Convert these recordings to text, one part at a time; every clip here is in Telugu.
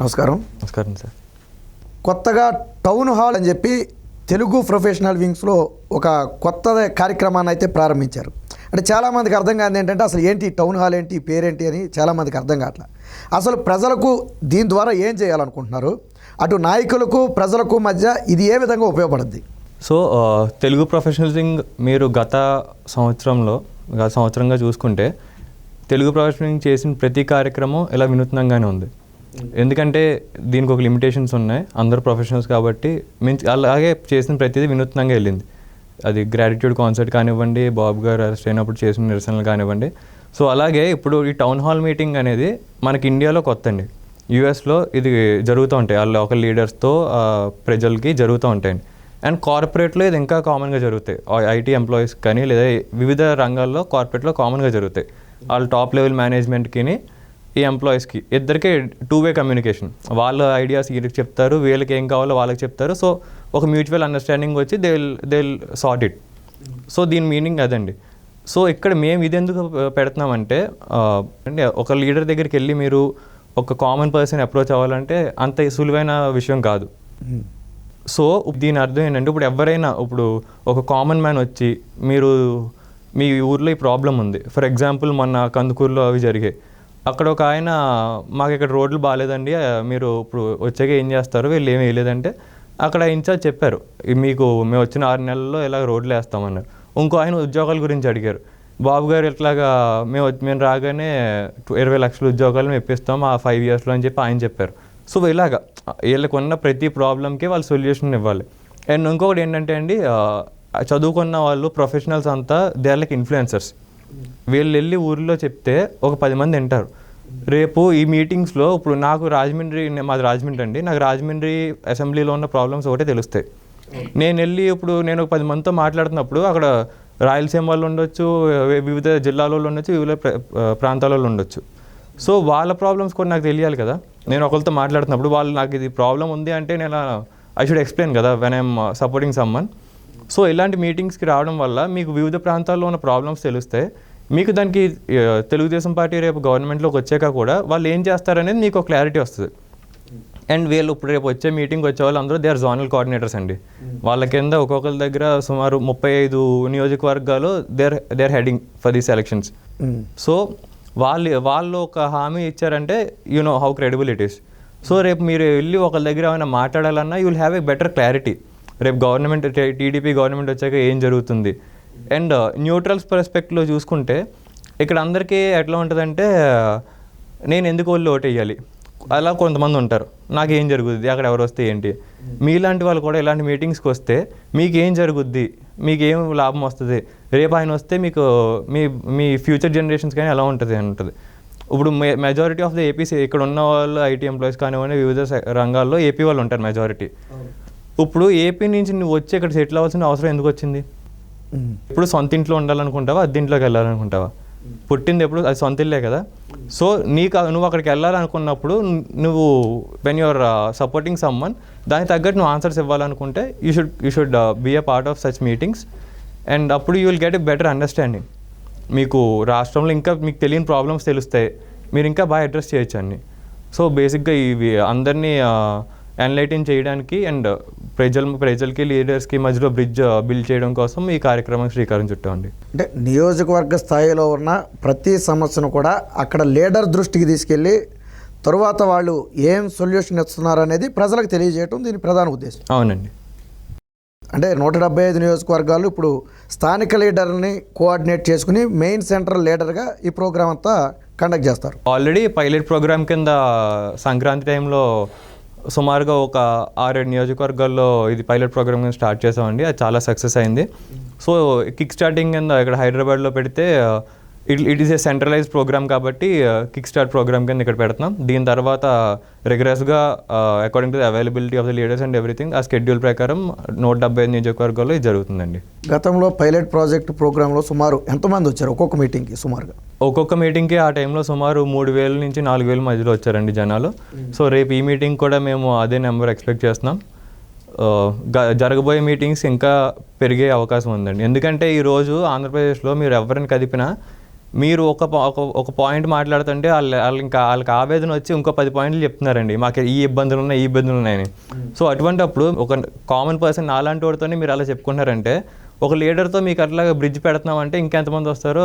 నమస్కారం. నమస్కారం సార్. కొత్తగా టౌన్ హాల్ అని చెప్పి తెలుగు ప్రొఫెషనల్ వింగ్స్లో ఒక కొత్త కార్యక్రమాన్ని అయితే ప్రారంభించారు. అంటే చాలామందికి అర్థం కాదు ఏంటంటే అసలు ఏంటి టౌన్ హాల్ ఏంటి పేరేంటి అని చాలామందికి అర్థం కావట్లేదు అసలు ప్రజలకు దీని ద్వారా ఏం చేయాలనుకుంటున్నారు? అటు నాయకులకు ప్రజలకు మధ్య ఇది ఏ విధంగా ఉపయోగపడుద్ది? సో తెలుగు ప్రొఫెషనలింగ్ మీరు గత సంవత్సరంలో గత సంవత్సరంగా చూసుకుంటే తెలుగు ప్రొఫెషనలింగ్ చేసిన ప్రతి కార్యక్రమం ఇలా వినూత్నంగానే ఉంది. ఎందుకంటే దీనికి ఒక లిమిటేషన్స్ ఉన్నాయి. అందరు ప్రొఫెషనల్స్ కాబట్టి మీన్స్ అలాగే చేసిన ప్రతిదీ వినూత్నంగా వెళ్ళింది. అది గ్రాటిట్యూడ్ కాన్సర్ట్ కానివ్వండి బాబు గారు అరెస్ట్ అయినప్పుడు చేసిన నిరసనలు కానివ్వండి. సో అలాగే ఇప్పుడు ఈ టౌన్ హాల్ మీటింగ్ అనేది మనకి ఇండియాలో కొత్త అండి యూఎస్లో ఇది జరుగుతూ ఉంటాయి. ఆ లోకల్ లీడర్స్తో ప్రజలకి జరుగుతూ ఉంటాయండి. అండ్ కార్పొరేట్లో ఇది ఇంకా కామన్గా జరుగుతాయి. ఐటీ ఎంప్లాయీస్ కానీ లేదా వివిధ రంగాల్లో కార్పొరేట్లో కామన్గా జరుగుతాయి. వాళ్ళ టాప్ లెవెల్ మేనేజ్మెంట్కి ఈ ఎంప్లాయీస్కి ఇద్దరికే టూ వే కమ్యూనికేషన్ వాళ్ళ ఐడియాస్ వీళ్ళకి చెప్తారు వీళ్ళకి ఏం కావాలో వాళ్ళకి చెప్తారు. సో ఒక మ్యూచువల్ అండర్స్టాండింగ్ వచ్చి they they sort it so దీని మీనింగ్ అదండి. సో ఇక్కడ మేము ఇది ఎందుకు పెడుతున్నామంటే అంటే ఒక లీడర్ దగ్గరికి వెళ్ళి మీరు ఒక కామన్ పర్సన్ అప్రోచ్ అవ్వాలంటే అంత సులువైన విషయం కాదు. సో దీని అర్థం ఏంటంటే ఇప్పుడు ఎవరైనా ఇప్పుడు ఒక కామన్ మ్యాన్ వచ్చి మీరు మీ ఊర్లో ఈ ప్రాబ్లం ఉంది. ఫర్ ఎగ్జాంపుల్ మొన్న కందుకూరులో అవి జరిగాయి. అక్కడ ఒక ఆయన మాకు ఇక్కడ రోడ్లు బాగాలేదండి మీరు ఇప్పుడు వచ్చాక ఏం చేస్తారు? వీళ్ళు ఏమీ వేయలేదంటే అక్కడ ఇన్ఛార్జ్ చెప్పారు మీకు మేము వచ్చిన ఆరు నెలల్లో ఇలా రోడ్లు వేస్తామన్నారు. ఇంకో ఆయన ఉద్యోగాల గురించి అడిగారు బాబు గారు ఇట్లాగా మేము వచ్చి- మేము రాగానే ఇరవై లక్షల ఉద్యోగాలు మెప్పిస్తాం ఇప్పిస్తాం ఆ ఫైవ్ ఇయర్స్లో అని చెప్పి ఆయన చెప్పారు. సో ఇలాగా వీళ్ళకు ఉన్న ప్రతి ప్రాబ్లంకి వాళ్ళు సొల్యూషన్ ఇవ్వాలి. అండ్ ఇంకొకటి ఏంటంటే అండి చదువుకున్న వాళ్ళు ప్రొఫెషనల్స్ అంతా దే ఆర్ లైక్ ఇన్ఫ్లుయెన్సర్స్ వీళ్ళు వెళ్ళి ఊరిలో చెప్తే ఒక పది మంది వింటారు. రేపు ఈ మీటింగ్స్లో ఇప్పుడు నాకు రాజమండ్రి మాది రాజమండ్రి అండి. నాకు రాజమండ్రి అసెంబ్లీలో ఉన్న ప్రాబ్లమ్స్ ఒకటే తెలుస్తాయి. నేను వెళ్ళి ఇప్పుడు నేను ఒక పది మందితో మాట్లాడుతున్నప్పుడు అక్కడ రాయలసీమ వాళ్ళు ఉండొచ్చు వివిధ జిల్లాల వాళ్ళు ఉండొచ్చు వివిధ ప్ర- ప్రాంతాల వాళ్ళు ఉండొచ్చు. సో వాళ్ళ ప్రాబ్లమ్స్ కూడా నాకు తెలియాలి కదా. నేను ఒకరితో మాట్లాడుతున్నప్పుడు వాళ్ళు నాకు ఇది ప్రాబ్లం ఉంది అంటే నేను ఐ షుడ్ ఎక్స్ప్లెయిన్ కదా when I'm supporting someone so ఇలాంటి మీటింగ్స్కి రావడం వల్ల మీకు వివిధ ప్రాంతాల్లో ఉన్న ప్రాబ్లమ్స్ తెలుస్తాయి మీకు దానికి తెలుగుదేశం పార్టీ రేపు గవర్నమెంట్లోకి వచ్చాక కూడా వాళ్ళు ఏం చేస్తారనేది మీకు ఒక క్లారిటీ వస్తుంది. అండ్ వీళ్ళు ఇప్పుడు రేపు వచ్చే మీటింగ్ వచ్చే వాళ్ళు అందరూ దే ఆర్ జోనల్ కోఆర్డినేటర్స్ అండి. వాళ్ళ కింద ఒక్కొక్కరి దగ్గర సుమారు ముప్పై ఐదు నియోజకవర్గాలు there there heading for these elections. So వాళ్ళు వాళ్ళు ఒక హామీ ఇచ్చారంటే you know how credible it is. So రేపు మీరు వెళ్ళి ఒకరి దగ్గర ఏమైనా మాట్లాడాలన్నా you will have a better clarity. రేపు గవర్నమెంట్ టీడీపీ గవర్నమెంట్ వచ్చాక ఏం జరుగుతుంది? అండ్ న్యూట్రల్స్ పర్స్పెక్ట్లో చూసుకుంటే ఇక్కడ అందరికీ ఎట్లా ఉంటుందంటే నేను ఎందుకు వాళ్ళు ఓటు వేయాలి? అలా కొంతమంది ఉంటారు. నాకు ఏం జరుగుద్ది? అక్కడ ఎవరు వస్తే ఏంటి? మీలాంటి వాళ్ళు కూడా ఇలాంటి మీటింగ్స్కి వస్తే మీకు ఏం జరుగుద్ది? మీకు ఏం లాభం వస్తుంది? రేపు ఆయన వస్తే మీకు మీ మీ ఫ్యూచర్ జనరేషన్స్ కానీ ఎలా ఉంటుంది అని ఉంటుంది. ఇప్పుడు మెజారిటీ ఆఫ్ ద ఏపీసీ ఇక్కడ ఉన్న వాళ్ళు ఐటీ ఎంప్లాయీస్ కానివ్వండి వివిధ రంగాల్లో ఏపీ వాళ్ళు ఉంటారు మెజారిటీ ఇప్పుడు ఏపీ నుంచి నువ్వు వచ్చి ఇక్కడ సెటిల్ అవ్వాల్సిన అవసరం ఎందుకు వచ్చింది? ఇప్పుడు సొంత ఇంట్లో ఉండాలనుకుంటావా? అద్దెంట్లోకి వెళ్ళాలనుకుంటావా? పుట్టింది ఎప్పుడు? అది సొంత ఇల్లే కదా. సో నీకు నువ్వు అక్కడికి వెళ్ళాలనుకున్నప్పుడు నువ్వు వెన్ యువర్ సపోర్టింగ్ సమ్మన్ దానికి తగ్గట్టు నువ్వు ఆన్సర్స్ ఇవ్వాలనుకుంటే you should you should be a part of such meetings and అప్పుడు you will get a better understanding మీకు రాష్ట్రంలో ఇంకా మీకు తెలియని ప్రాబ్లమ్స్ తెలుస్తాయి. మీరు ఇంకా బాగా అడ్రస్ చేయొచ్చు అన్ని. సో బేసిక్గా ఇవి అందరినీ ఎన్లైటిన్ చేయడానికి అండ్ ప్రజల ప్రజలకి లీడర్స్కి మధ్యలో బ్రిడ్జ్ బిల్డ్ చేయడం కోసం ఈ కార్యక్రమం శ్రీకారం చుట్టామండి అంటే నియోజకవర్గ స్థాయిలో ఉన్న ప్రతి సమస్యను కూడా అక్కడ లీడర్ దృష్టికి తీసుకెళ్ళి తరువాత వాళ్ళు ఏం సొల్యూషన్ ఇస్తున్నారు అనేది ప్రజలకు తెలియజేయటం దీని ప్రధాన ఉద్దేశం. అవునండి. అంటే నూట డెబ్బై ఐదు నియోజకవర్గాలు ఇప్పుడు స్థానిక లీడర్ని కోఆర్డినేట్ చేసుకుని మెయిన్ సెంట్రల్ లీడర్గా ఈ ప్రోగ్రామ్ అంతా కండక్ట్ చేస్తారు. ఆల్రెడీ పైలట్ ప్రోగ్రామ్ కింద సంక్రాంతి టైంలో సుమారుగా ఒక ఆరేడు నియోజకవర్గాల్లో ఇది పైలట్ ప్రోగ్రామ్ కింద స్టార్ట్ చేసామండి. అది చాలా సక్సెస్ అయింది. సో కిక్ స్టార్టింగ్ కింద ఇక్కడ హైదరాబాద్లో పెడితే it it is a centralise programme కాబట్టి కిక్ స్టార్ట్ ప్రోగ్రామ్ కింద ఇక్కడ పెడుతున్నాం. దీని తర్వాత రెగ్యులర్స్గా according to the availability of the leaders and everything ఆ స్కెడ్యూల్ ప్రకారం నూట డెబ్బై ఐదు నియోజకవర్గాల్లో ఇది జరుగుతుందండి. గతంలో పైలట్ ప్రాజెక్ట్ ప్రోగ్రాంలో సుమారు ఎంతమంది వచ్చారు? ఒక్కొక్క మీటింగ్కి సుమారుగా. ఒక్కొక్క మీటింగ్కి ఆ టైంలో సుమారు మూడు వేల నుంచి నాలుగు వేల మధ్యలో వచ్చారండి జనాలు. సో రేపు ఈ మీటింగ్ కూడా మేము అదే నెంబర్ ఎక్స్పెక్ట్ చేస్తున్నాం. గ- జరగబోయే మీటింగ్స్ ఇంకా పెరిగే అవకాశం ఉందండి. ఎందుకంటే ఈరోజు ఆంధ్రప్రదేశ్లో మీరు ఎవరిని కదిపినా మీరు ఒక ఒక ఒక పాయింట్ మాట్లాడుతుంటే వాళ్ళు వాళ్ళు ఇంకా వాళ్ళకి ఆవేదన వచ్చి ఇంకో పది పాయింట్లు చెప్తున్నారండి. మాకు ఈ ఇబ్బందులు ఉన్నాయి ఈ ఇబ్బందులు ఉన్నాయని. సో అటువంటప్పుడు ఒక కామన్ పర్సన్ అలాంటి వాడితోనే మీరు అలా చెప్పుకుంటున్నారంటే ఒక లీడర్తో మీకు అట్లా బ్రిడ్జ్ పెడుతున్నామంటే ఇంకెంతమంది వస్తారో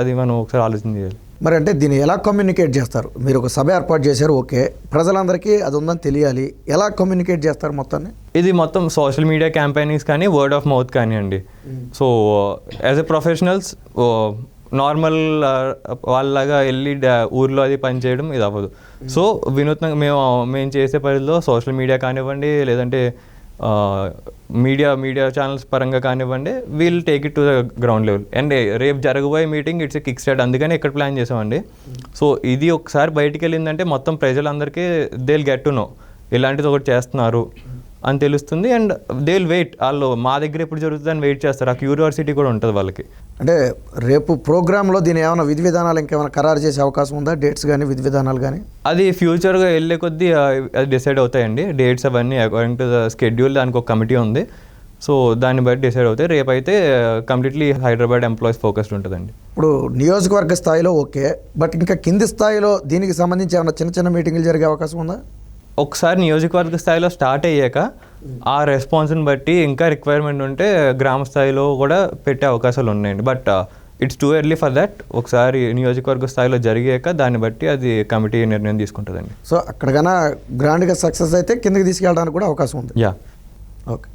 అది మనం ఒకసారి ఆలోచన చేయాలి. మరి అంటే దీన్ని ఎలా కమ్యూనికేట్ చేస్తారు? మీరు ఒక సభ ఏర్పాటు చేశారు ఓకే. ప్రజలందరికీ అది ఉందని తెలియాలి. ఎలా కమ్యూనికేట్ చేస్తారు మొత్తాన్ని? ఇది మొత్తం సోషల్ మీడియా క్యాంపెయినింగ్స్ కానీ వర్డ్ ఆఫ్ మౌత్ కానివ్వండి. So as a professionals normal వాళ్ళలాగా వెళ్ళి ఊర్లో అది పనిచేయడం ఇది అవ్వదు. సో వినూత్నంగా మేము మేము చేసే పరిధిలో సోషల్ మీడియా కానివ్వండి లేదంటే మీడియా మీడియా ఛానల్స్ పరంగా కానివ్వండి we'll take it to the ground level and రేపు జరగబోయే మీటింగ్ ఇట్స్ కిక్ స్టార్ట్ అందుకని ఇక్కడ ప్లాన్ చేసామండి. సో ఇది ఒకసారి బయటికి వెళ్ళిందంటే మొత్తం ప్రజలందరికీ దే గెట్ టు నో ఇలాంటిది ఒకటి చేస్తున్నారు. అని తెలుస్తుంది. అండ్ దే విల్ వెయిట్ వాళ్ళు మా దగ్గర ఎప్పుడు జరుగుతుంది అని వెయిట్ చేస్తారు. ఆ క్యూరియాసిటీ కూడా ఉంటుంది వాళ్ళకి. అంటే రేపు ప్రోగ్రాంలో దీని ఏమైనా విధి విధానాలు ఇంకేమైనా ఖరారు చేసే అవకాశం ఉందా? డేట్స్ కానీ విధి విధానాలు కానీ అది ఫ్యూచర్గా వెళ్ళే కొద్దీ అది డిసైడ్ అవుతాయండి. డేట్స్ అవన్నీ అకార్డింగ్ టు ద స్కెడ్యూల్ దానికి ఒక కమిటీ ఉంది. సో దాన్ని బట్టి డిసైడ్ అవుతాయి. రేపైతే కంప్లీట్లీ హైదరాబాద్ ఎంప్లాయీస్ ఫోకస్డ్ ఉంటుందండి. ఇప్పుడు నియోజకవర్గ స్థాయిలో ఓకే. బట్ ఇంకా కింది స్థాయిలో దీనికి సంబంధించి ఏమైనా చిన్న చిన్న మీటింగ్లు జరిగే అవకాశం ఉందా? ఒకసారి నియోజకవర్గ స్థాయిలో స్టార్ట్ అయ్యాక ఆ రెస్పాన్స్ని బట్టి ఇంకా రిక్వైర్మెంట్ ఉంటే గ్రామ స్థాయిలో కూడా పెట్టే అవకాశాలు ఉన్నాయండి. But it's too early for that ఒకసారి నియోజకవర్గ స్థాయిలో జరిగాక దాన్ని బట్టి అది కమిటీ నిర్ణయం తీసుకుంటుందండి. సో అక్కడ కన్నా గ్రాండ్గా సక్సెస్ అయితే కిందకి తీసుకెళ్ళడానికి కూడా అవకాశం ఉంది. Yeah okay.